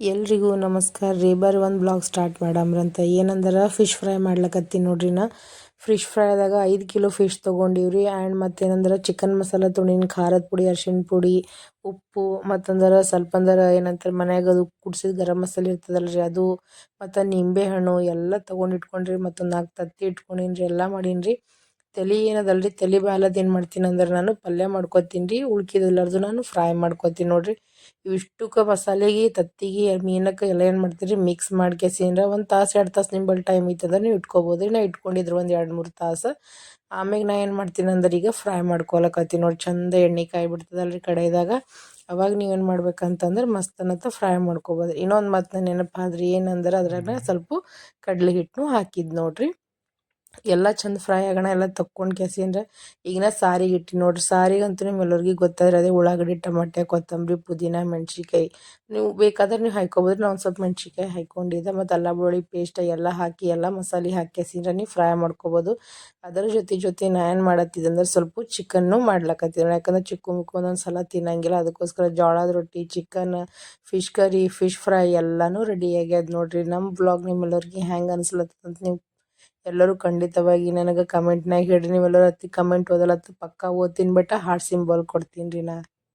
ಎಲ್ರಿಗೂ ನಮಸ್ಕಾರ ರೀ. ಬರ್ ಒಂದು ಬ್ಲಾಗ್ ಸ್ಟಾರ್ಟ್ ಮಾಡಮ್ರಂತ ಏನಂದ್ರೆ? ಫಿಶ್ ಫ್ರೈ ಮಾಡ್ಲಕತ್ತೀನಿ ನೋಡ್ರಿ ನಾ. ಫಿಶ್ ಫ್ರೈದಾಗ ಐದು ಕಿಲೋ ಫಿಶ್ ತೊಗೊಂಡಿವ್ರಿ. ಆ್ಯಂಡ್ ಮತ್ತೇನಂದ್ರೆ? ಚಿಕನ್ ಮಸಾಲ ತೊಗೊಂಡಿನಿ ಖಾರದ ಪುಡಿ, ಅರ್ಶಿಣ ಪುಡಿ, ಉಪ್ಪು, ಮತ್ತಂದ್ರೆ ಸ್ವಲ್ಪ ಅಂದ್ರೆ ಏನಂತಾರೆ ಮನ್ಯಾಗ ಅದು ಕುಡ್ಸಿದ ಗರಂ ಮಸಾಲೆ ಇರ್ತದಲ್ಲ ರೀ ಅದು, ಮತ್ತು ನಿಂಬೆ ಹಣ್ಣು ಎಲ್ಲ ತೊಗೊಂಡು ಇಟ್ಕೊಂಡ್ರಿ ಮತ್ತೊಂದು ನಾಲ್ಕು ತತ್ತಿ ಇಟ್ಕೊಂಡಿನ್ರಿ, ಎಲ್ಲ ಮಾಡೀನಿ ರೀ ತಲೆ ಏನದಲ್ರಿ? ತಲೆ ಬಾಲದ ಏನು ಮಾಡ್ತೀನಿ ಅಂದ್ರೆ ನಾನು ಪಲ್ಯ ಮಾಡ್ಕೊತೀನಿ ರೀ, ಉಳ್ಕಿದೆಲ್ಲರದು ನಾನು ಫ್ರೈ ಮಾಡ್ಕೊತೀನಿ ನೋಡ್ರಿ. ಇವಿಷ್ಟಕ್ಕೆ ಮಸಾಲೆಗೆ, ತತ್ತಿಗೆ, ಮೀನಕ್ಕೆ ಎಲ್ಲ ಏನು ಮಾಡ್ತೀರಿ ಮಿಕ್ಸ್ ಮಾಡ್ಕೇಸಿಂದ್ರೆ ಒಂದು ತಾಸು, ಎರಡು ತಾಸು ನಿಂಬಲ್ಲಿ ಟೈಮ್ ಇತ್ತಂದ್ರೆ ನೀವು ಇಟ್ಕೋಬೋದು ರೀ ನಾ ಇಟ್ಕೊಂಡಿದ್ರು ಒಂದು ಎರಡು ಮೂರು ತಾಸು. ಆಮ್ಯಾಗ ನಾ ಏನು ಮಾಡ್ತೀನಿ ಅಂದ್ರೆ ಈಗ ಫ್ರೈ ಮಾಡ್ಕೊಳಕತ್ತೀನಿ ನೋಡಿ ಚಂದ ಎಣ್ಣೆ ಕಾಯಿ ಬಿಡ್ತದಲ್ರಿ ಕಡೆದಾಗ. ಅವಾಗ ನೀವೇನು ಮಾಡ್ಬೇಕಂತಂದ್ರೆ ಮಸ್ತ್ ಅನ್ನತ್ತ ಫ್ರೈ ಮಾಡ್ಕೊಬೋದು ಇನ್ನೊಂದು ಮತ್ತು ನೆನಪಾದ್ರಿ ಏನಂದ್ರೆ ಅದ್ರಾಗ ಸ್ವಲ್ಪ ಕಡಲೆ ಹಿಟ್ಟು ಹಾಕಿದ್ದು ನೋಡ್ರಿ. ಎಲ್ಲ ಚಂದ ಫ್ರೈ ಆಗೋಣ, ಎಲ್ಲ ತಕ್ಕೊಂಡು ಕೆಸಿಂದ್ರೆ ಈಗಿನ ಸಾರಿಗೆ ಇಟ್ಟು ನೋಡ್ರಿ ಸಾರಿಗಂತೂ ನಿಮ್ಮೆಲ್ಲರಿಗೂ ಗೊತ್ತಾದ್ರೆ ಅದೇ ಉಳ್ಳಾಗಡ್ಡಿ, ಟಮಾಟೆ, ಕೊತ್ತಂಬರಿ, ಪುದೀನ ಮೆಣ್ಸಿಕಾಯಿ ನೀವು ಬೇಕಾದ್ರೆ ನೀವು ಹಾಯ್ಕೊಬೋದು, ನಾನು ಸ್ವಲ್ಪ ಮೆಣ್ಸಿಕಾಯಿ ಹಾಯ್ಕೊಂಡಿದ್ದೆ ಮತ್ತು ಅಲ್ಲ ಬೆಳ್ಳುಳ್ಳಿ ಪೇಸ್ಟ್ ಎಲ್ಲ ಹಾಕಿ, ಎಲ್ಲ ಮಸಾಲೆ ಹಾಕಿ ಕೆಸಿಂದ್ರೆ ನೀವು ಫ್ರೈ ಮಾಡ್ಕೊಬೋದು. ಅದರ ಜೊತೆ ಜೊತೆ ನಾ ಏನು ಮಾಡತ್ತಿದ್ದೆ ಅಂದ್ರೆ ಸ್ವಲ್ಪ ಚಿಕನ್ನು ಮಾಡ್ಲಕತ್ತಿದ್ದೆ ಯಾಕಂದ್ರೆ ಚಿಕ್ಕ ಮಿಕ್ಕು ಒಂದೊಂದು ಸಲ ತಿನ್ನಂಗಿಲ್ಲ, ಅದಕ್ಕೋಸ್ಕರ ಜೋಳದ ರೊಟ್ಟಿ chicken fish curry fish fry ಎಲ್ಲನೂ ರೆಡಿ ಆಗ್ಯದ ನೋಡ್ರಿ. ನಮ್ಮ ಬ್ಲಾಗ್ ನಿಮ್ಮೆಲ್ಲರಿಗೆ ಹೆಂಗೆ ಅನ್ಸ್ಲತ್ತದಂತ ನೀವು ಎಲ್ಲರೂ ಖಂಡಿತವಾಗಿ ನನಗೆ ಕಮೆಂಟ್ನಾಗ ಹೇಳಿರಿ. ನೀವೆಲ್ಲರೂ ಅತಿ ಕಮೆಂಟ್ ಓದಲತ್ತ ಪಕ್ಕ ಓದ್ತೀನಿ ಬಟ್ ಹಾರ್ಟ್ ಸಿಂಬಲ್ ಕೊಡ್ತೀನಿ ರೀ ನಾ.